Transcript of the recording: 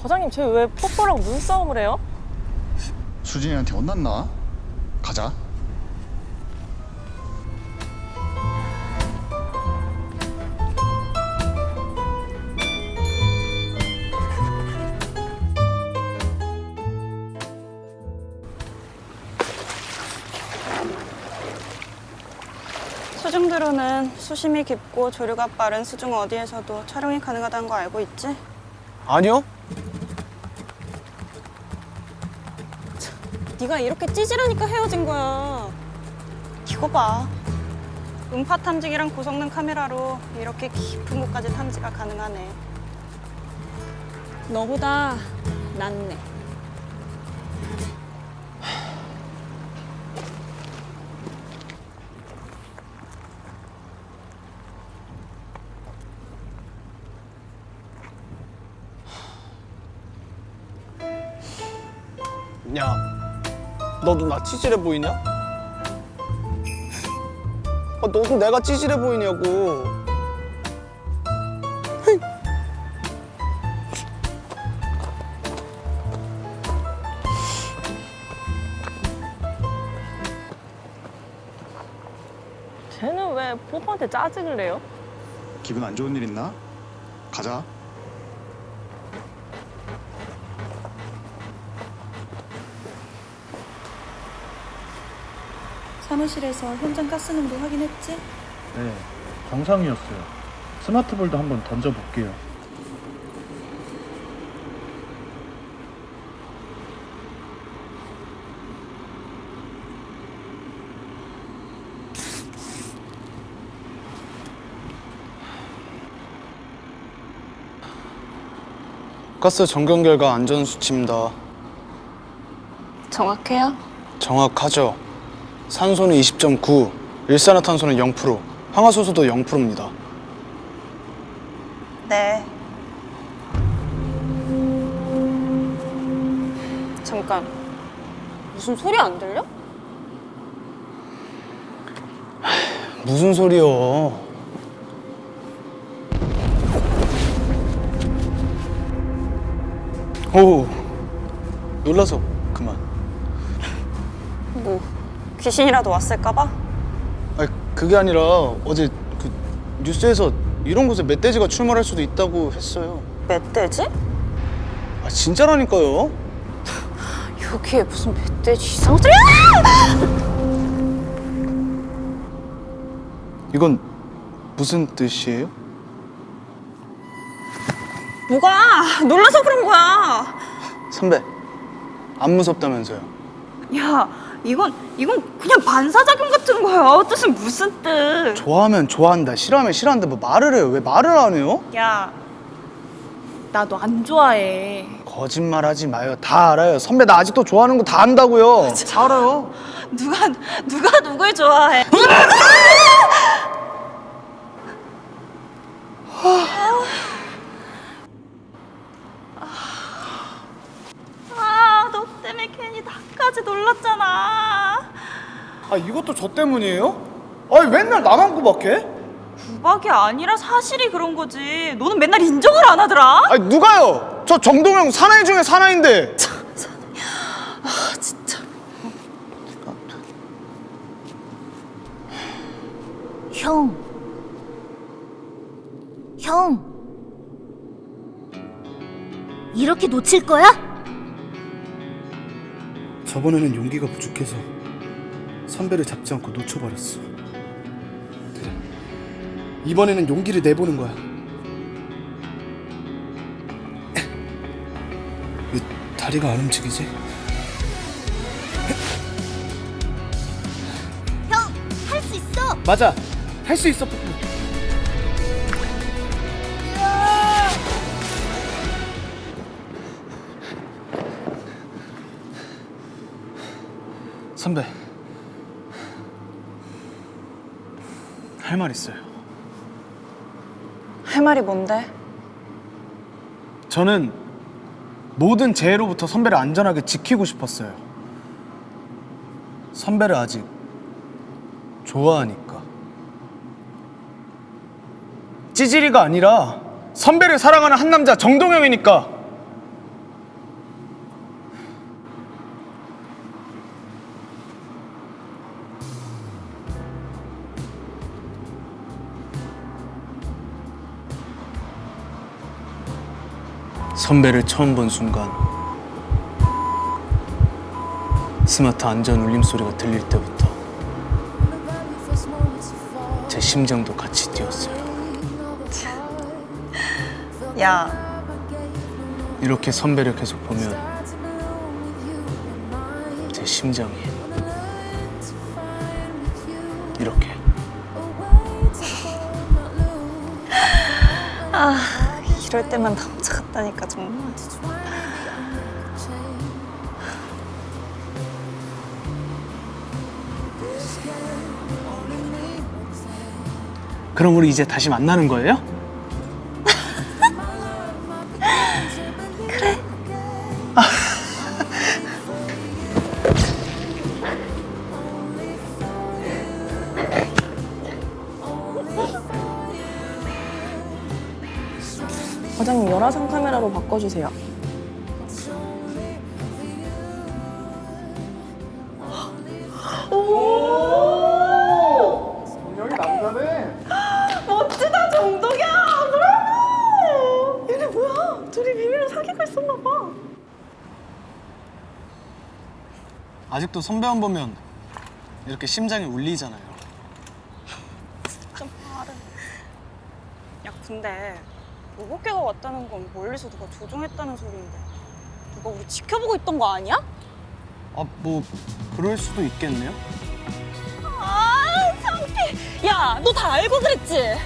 부장님 쟤왜 뽀뽀랑 눈싸움을 해요? 수진이한테 혼났나? 가자. 수중드론은 수심이 깊고 조류가 빠른 수중 어디에서도 촬영이 가능하다는 거 알고 있지? 아니요? 네가 이렇게 찌질하니까 헤어진 거야. 이거 봐. 음파 탐지기랑 고성능 카메라로 이렇게 깊은 곳까지 탐지가 가능하네. 너보다 낫네. 야, 너도 나 찌질해 보이냐? 아, 너도 내가 찌질해 보이냐고. 쟤는 왜 뽀뽀한테 짜증을 내요? 기분 안 좋은 일 있나? 가자. 사무실에서 현장 가스능도 확인했지? 네, 정상이었어요. 스마트볼도 한번 던져볼게요. 가스 점검 결과 안전 수치입니다. 정확해요? 정확하죠. 산소는 20.9, 일산화탄소는 0%, 황화수소도 0%입니다. 네. 잠깐. 무슨 소리 안 들려? 무슨 소리요? 오, 놀라서 그만. 뭐 귀신이라도 왔을까봐? 아니 그게 아니라 어제 그 뉴스에서 이런 곳에 멧돼지가 출몰할 수도 있다고 했어요. 멧돼지? 아 진짜라니까요. 여기에 무슨 멧돼지 이상한 소리야! 이건 무슨 뜻이에요? 뭐가 놀라서 그런 거야. 선배, 안 무섭다면서요? 야, 이건 이건 그냥 반사작용 같은 거야. 뜻은 무슨 뜻? 좋아하면 좋아한다, 싫어하면 싫어한다, 뭐 말을 해요. 왜 말을 안 해요? 야, 나너안 좋아해. 거짓말하지 마요. 다 알아요. 선배 나 아직도 좋아하는 거 다 안다고요. 다 알아요. 누가 누가 누굴 좋아해? 아, 너 때문에 괜히 나까지 놀랐잖아. 아 이것도 저 때문이에요? 아니 맨날 나만 구박해? 구박이 아니라 사실이 그런 거지. 너는 맨날 인정을 안 하더라. 아니 누가요? 저 정동영 사나이 중에 사나이인데. 아, 진짜. 형. 형. 이렇게 놓칠 거야? 저번에는 용기가 부족해서 선배를 잡지 않고 놓쳐버렸어. 그래. 이번에는 용기를 내보는 거야. 왜 다리가 안 움직이지? 형, 할 수 있어. 맞아. 할 수 있어, 푸푸. 선배. 할 말 있어요. 할 말이 뭔데? 저는 모든 재해로부터 선배를 안전하게 지키고 싶었어요. 선배를 아직 좋아하니까. 찌질이가 아니라 선배를 사랑하는 한 남자 정동영이니까. 선배를 처음 본 순간 스마트 안전 울림 소리가 들릴 때부터 제 심장도 같이 뛰었어요. 야, 이렇게 선배를 계속 보면 제 심장이 이렇게 이럴 때만 남자 같다니까 정말. 그럼 우리 이제 다시 만나는 거예요? 과장님 열화상 카메라로 바꿔주세요. 여기 남자네. 멋지다 정덕이야. 브라보. 얘네 뭐야? 둘이 비밀로 사귀고 있었나 봐. 아직도 선배 한 보면 이렇게 심장이 울리잖아요. 좀 빠른. 야, 근데 로봇개가 왔다는 건 멀리서 누가 조종했다는 소리인데 누가 우리 지켜보고 있던 거 아니야? 아, 뭐 그럴 수도 있겠네요. 아, 창피. 야, 너 다 알고 그랬지?